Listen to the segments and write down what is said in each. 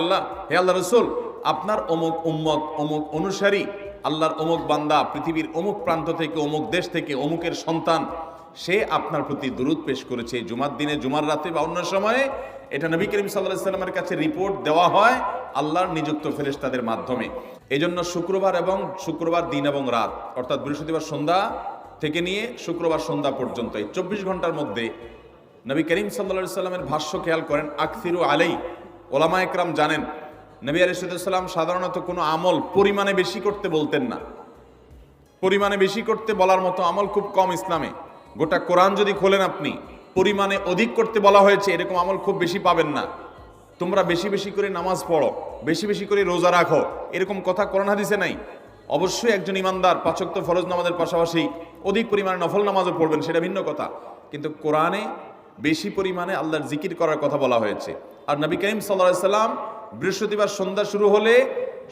আল্লাহ, হে আল্লাহ রসুল, আপনার অমুক উম্মত, অমুক অনুসারী, আল্লাহর অমুক বান্দা, পৃথিবীর অমুক প্রান্ত থেকে, অমুক দেশ থেকে, অমুকের সন্তান, সে আপনার প্রতি দুরুদ পেশ করেছে। জুমার দিনে, জুমার রাতে বা অন্য সময়ে এটা নবী করিম সাল্লাহ সাল্লামের কাছে রিপোর্ট দেওয়া হয় আল্লাহর নিযুক্ত ফেরেশতাদের মাধ্যমে। এই জন্য শুক্রবার এবং শুক্রবার দিন এবং রাত, অর্থাৎ বৃহস্পতিবার সন্ধ্যা থেকে নিয়ে শুক্রবার সন্ধ্যা পর্যন্ত, এই চব্বিশ ঘণ্টার মধ্যে নবী করিম সাল্লা সাল্লামের ভাষ্য খেয়াল করেন, আকসিরু আলাই ওলামা একরাম জানেন, নবী আলিসাল্লাম সাধারণত কোনো আমল পরিমাণে বেশি করতে বলতেন না। পরিমাণে বেশি করতে বলার মতো আমল খুব কম ইসলামে। গোটা কোরআন যদি খোলেন আপনি, পরিমাণে অধিক করতে বলা হয়েছে, এরকম আমল খুব বেশি পাবেন না। তোমরা বেশি বেশি করে নামাজ পড়ো, বেশি বেশি করে রোজা রাখো, এরকম কথা কোরআন হাদিসে নাই। অবশ্যই একজন ইমানদার পাচক্ত ফরজ নামাজের পাশাপাশি অধিক পরিমাণে নফল নামাজও পড়বেন, সেটা ভিন্ন কথা। কিন্তু কোরআনে বেশি পরিমাণে আল্লাহর জিকির করার কথা বলা হয়েছে। আর নবী করিম সাল্লাহ সাল্লাম বৃহস্পতিবার সন্ধ্যা শুরু হলে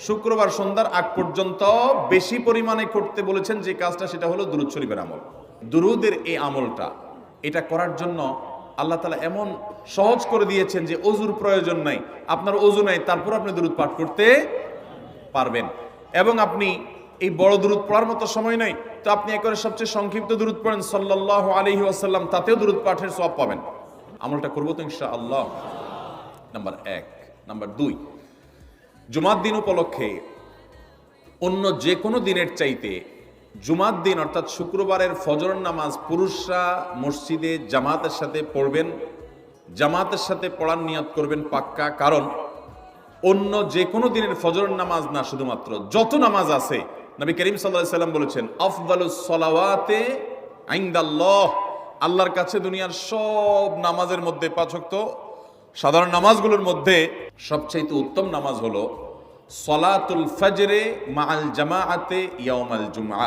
শুক্রবার সন্ধ্যার আগ পর্যন্ত বেশি পরিমাণে করতে বলেছেন যে কাজটা সেটা হলো দুরুদ শরীফের আমল। দুরুদের এই আমলটা, এটা করার জন্য আল্লাহ তালা এমন সহজ করে দিয়েছেন যে অজুর প্রয়োজন নাই। আপনার অজু নাই, তারপর আপনি দুরুদ পাঠ করতে পারবেন। এবং আপনি এই বড় দূরত পড়ার মতো সময় নাই। তো আপনি একবারে সবচেয়ে সংক্ষিপ্ত দূরত পড়েন সাল্লাহ আলহি আসাল্লাম তাতেও দূরত পাঠের সব পাবেন। আমলটা করব তো ইনশা আল্লাহ নাম্বার এক। নাম্বার দুই। জুমার দিন উপলক্ষে অন্য যে কোনো দিনের চাইতে জুমার দিন, অর্থাৎ শুক্রবারের ফজর নামাজ পুরুষরা মসজিদে জামাতের সাথে পড়বেন। জামাতের সাথে পড়ার নিয়ত করবেন পাক্কা, কারণ অন্য যে কোনো দিনের ফজর নামাজ না শুধুমাত্র, যত নামাজ আছে নবী করিম সাল্লাহ সাল্লাম বলেছেন আফদালুস সলাওয়াতে আইন্দাল্লাহ। আল্লাহর কাছে দুনিয়ার সব নামাজের মধ্যে পাচক সাধারণ নামাজগুলোর মধ্যে সবচাইতে উত্তম নামাজ হলো সলাতুল ফজরে মাল জামাআতে ইয়াউমাল জুমআ।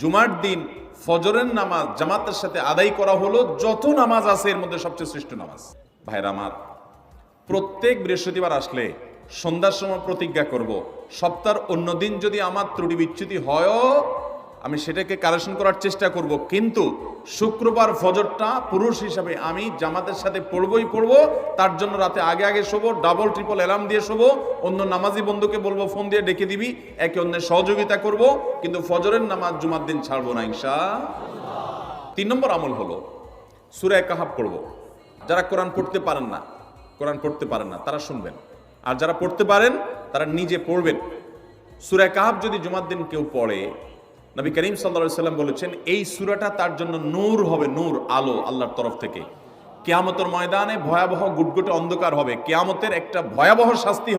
জুমার দিন ফজরের নামাজ জামাতের সাথে আদায় করা হলো যত নামাজ আছে এর মধ্যে সবচেয়ে শ্রেষ্ঠ নামাজ। ভাইরা আমার, প্রত্যেক বৃহস্পতিবার আসলে সন্ধ্যার সময় প্রতিজ্ঞা করব। সপ্তাহের অন্য দিন যদি আমার ত্রুটি বিচ্যুতি হয়ও, আমি সেটাকে কারেকশন করার চেষ্টা করব। কিন্তু শুক্রবার ফজরটা পুরুষ হিসাবে আমি জামাতের সাথে পড়বই পড়ব, তার জন্য রাতে আগে আগে শোবো ডাবল ট্রিপল অ্যালার্ম দিয়ে শোবো, অন্য নামাজি বন্ধুকে বলব ফোন দিয়ে ডেকে দিবি, একে অন্যের সহযোগিতা করব, কিন্তু ফজরের নামাজ জুমার দিন ছাড়বো না ইনশা তিন নম্বর আমল হলো সুরায় কাহাব পড়ব। যারা কোরআন পড়তে পারেন না, কোরআন পড়তে পারেন না, তারা শুনবেন। আর যারা পড়তে পারেন, তারা নিজে পড়বেন। সুরায় কাহাব যদি জুমার দিন কেউ পড়ে, নবী করিম সাল্লা সাল্লাম বলেছেন, এই সুরাটা তার জন্য নূর হবে, নূর, আলো আল্লাহর তরফ থেকে। কেয়ামতের ময়দানে ভয়াবহ গুটগুটে অন্ধকার হবে। কেয়ামতের একটা ভয়াবহ শাস্তি